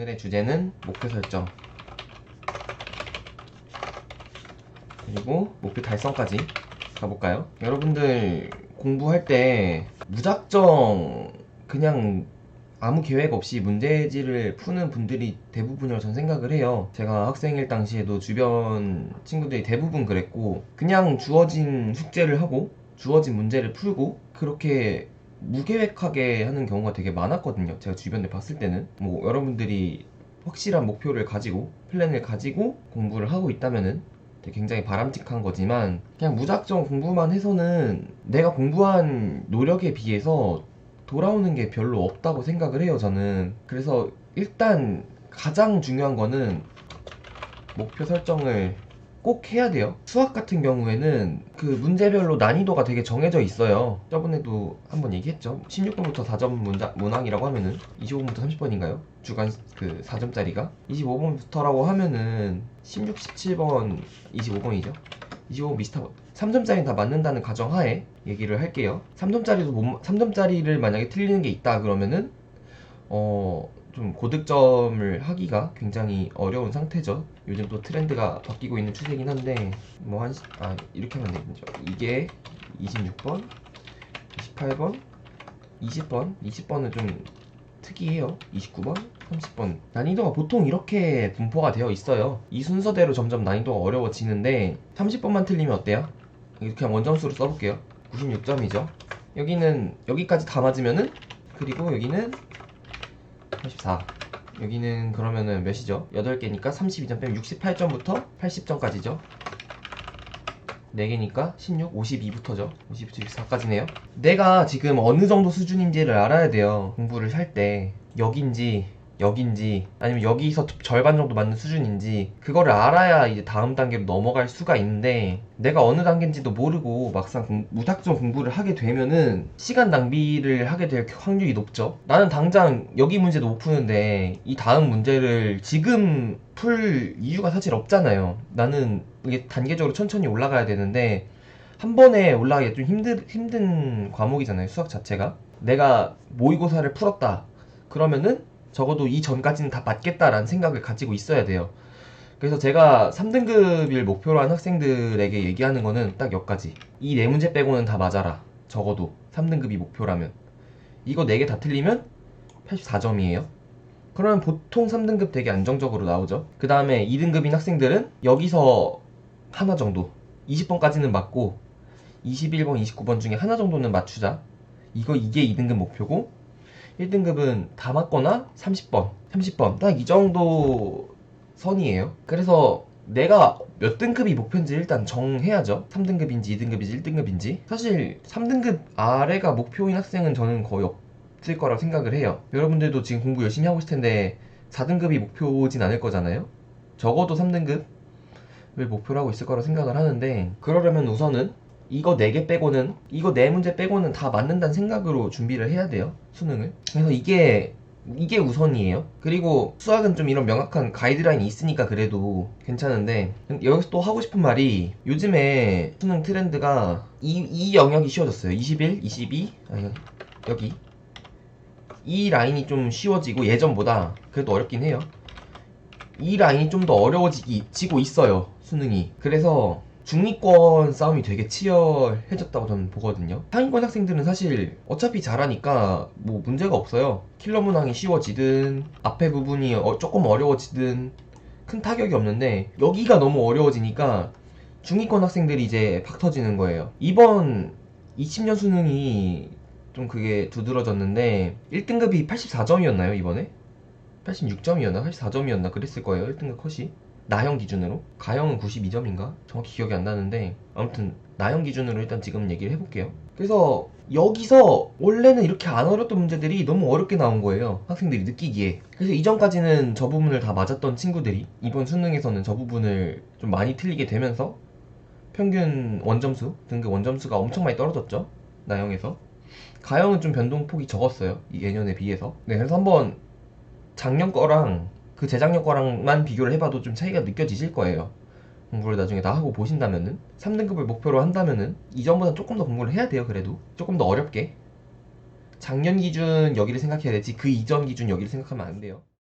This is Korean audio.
오늘의 주제는 목표 설정. 그리고 목표 달성까지 가볼까요? 여러분들 공부할 때 무작정 그냥 아무 계획 없이 문제지를 푸는 분들이 대부분이라고 전 생각을 해요. 제가 학생일 당시에도 주변 친구들이 대부분 그랬고, 그냥 주어진 숙제를 하고, 주어진 문제를 풀고, 그렇게 무계획하게 하는 경우가 되게 많았거든요. 제가 주변에 봤을 때는. 뭐, 여러분들이 확실한 목표를 가지고, 플랜을 가지고 공부를 하고 있다면은, 굉장히 바람직한 거지만, 그냥 무작정 공부만 해서는 내가 공부한 노력에 비해서 돌아오는 게 별로 없다고 생각을 해요, 저는. 그래서 일단 가장 중요한 거는 목표 설정을 꼭 해야 돼요. 수학 같은 경우에는 그 문제별로 난이도가 되게 정해져 있어요. 저번에도 한번 얘기했죠. 16번부터 4점 문자, 문항이라고 하면은 25번부터 30번인가요? 주간 그 4점짜리가 25번부터라고 하면은 16, 17번, 25번이죠. 25번 미스터 3점짜리는 다 맞는다는 가정하에 얘기를 할게요. 3점짜리도 못, 3점짜리를 만약에 틀리는 게 있다 그러면은 어, 좀 고득점을 하기가 굉장히 어려운 상태죠. 요즘 또 트렌드가 바뀌고 있는 추세긴 한데 뭐 한 아 이렇게 하면 되죠. 이게 26번, 28번, 20번, 20번은 좀 특이해요. 29번, 30번. 난이도가 보통 이렇게 분포가 되어 있어요. 이 순서대로 점점 난이도가 어려워지는데 30번만 틀리면 어때요? 이렇게 원점수로 써볼게요. 96점이죠. 여기는 여기까지 다 맞으면은 그리고 여기는 84. 여기는 그러면은 몇이죠? 8개니까 32점 빼면 68점부터 80점까지죠. 4개니까 16, 52부터죠. 52부터 64까지네요. 내가 지금 어느 정도 수준인지를 알아야 돼요. 공부를 할 때. 여긴지, 여긴지, 아니면 여기서 절반 정도 맞는 수준인지, 그거를 알아야 이제 다음 단계로 넘어갈 수가 있는데, 내가 어느 단계인지도 모르고 막상 공- 무작정 공부를 하게 되면은, 시간 낭비를 하게 될 확률이 높죠. 나는 당장 여기 문제도 못 푸는데, 이 다음 문제를 지금 풀 이유가 사실 없잖아요. 나는 이게 단계적으로 천천히 올라가야 되는데, 한 번에 올라가기가 좀 힘든, 힘든 과목이잖아요, 수학 자체가. 내가 모의고사를 풀었다. 그러면은 적어도 이 전까지는 다 맞겠다라는 생각을 가지고 있어야 돼요. 그래서 제가 3등급을 목표로 한 학생들에게 얘기하는 거는 딱 여기까지. 이 네 문제 빼고는 다 맞아라. 적어도 3등급이 목표라면. 이거 4개 다 틀리면 84점이에요. 그러면 보통 3등급 되게 안정적으로 나오죠. 그 다음에 2등급인 학생들은 여기서 하나 정도. 20번까지는 맞고 21번, 29번 중에 하나 정도는 맞추자. 이거 이게 2등급 목표고 1등급은 다 맞거나 30번, 30번. 딱 이 정도 선이에요. 그래서 내가 몇 등급이 목표인지 일단 정해야죠. 3등급인지 2등급인지 1등급인지. 사실 3등급 아래가 목표인 학생은 저는 거의 없을 거라고 생각을 해요. 여러분들도 지금 공부 열심히 하고 있을 텐데 4등급이 목표진 않을 거잖아요. 적어도 3등급을 목표로 하고 있을 거라고 생각을 하는데 그러려면 우선은 이거 4개 빼고는 이거 4문제 빼고는 다 맞는다는 생각으로 준비를 해야 돼요 수능을. 그래서 이게 이게 우선이에요. 그리고 수학은 좀 이런 명확한 가이드라인이 있으니까 그래도 괜찮은데 여기서 또 하고 싶은 말이 요즘에 수능 트렌드가 이, 이 영역이 쉬워졌어요. 21, 22 아니 여기. 이 라인이 좀 쉬워지고 예전보다 그래도 어렵긴 해요. 이 라인이 좀 더 어려워지고 있어요 수능이. 그래서 중위권 싸움이 되게 치열해졌다고 저는 보거든요. 상위권 학생들은 사실 어차피 잘하니까 뭐 문제가 없어요. 킬러 문항이 쉬워지든 앞에 부분이 어- 조금 어려워지든 큰 타격이 없는데 여기가 너무 어려워지니까 중위권 학생들이 이제 팍 터지는 거예요. 이번 20년 수능이 좀 그게 두드러졌는데 1등급이 84점이었나요 이번에? 86점이었나? 84점이었나? 그랬을 거예요 1등급 컷이 나형 기준으로? 가형은 92점인가? 정확히 기억이 안 나는데 아무튼 나형 기준으로 일단 지금 얘기를 해볼게요. 그래서 여기서 원래는 이렇게 안 어렵던 문제들이 너무 어렵게 나온 거예요 학생들이 느끼기에. 그래서 이전까지는 저 부분을 다 맞았던 친구들이 이번 수능에서는 저 부분을 좀 많이 틀리게 되면서 평균 원점수 등급 원점수가 엄청 많이 떨어졌죠 나형에서. 가형은 좀 변동폭이 적었어요 이 예년에 비해서. 네 그래서 한번 작년 거랑 그 재작년 거랑만 비교를 해봐도 좀 차이가 느껴지실 거예요. 공부를 나중에 다 하고 보신다면은 3등급을 목표로 한다면은 이전보다 조금 더 공부를 해야 돼요. 그래도 조금 더 어렵게 작년 기준 여기를 생각해야 되지 그 이전 기준 여기를 생각하면 안 돼요.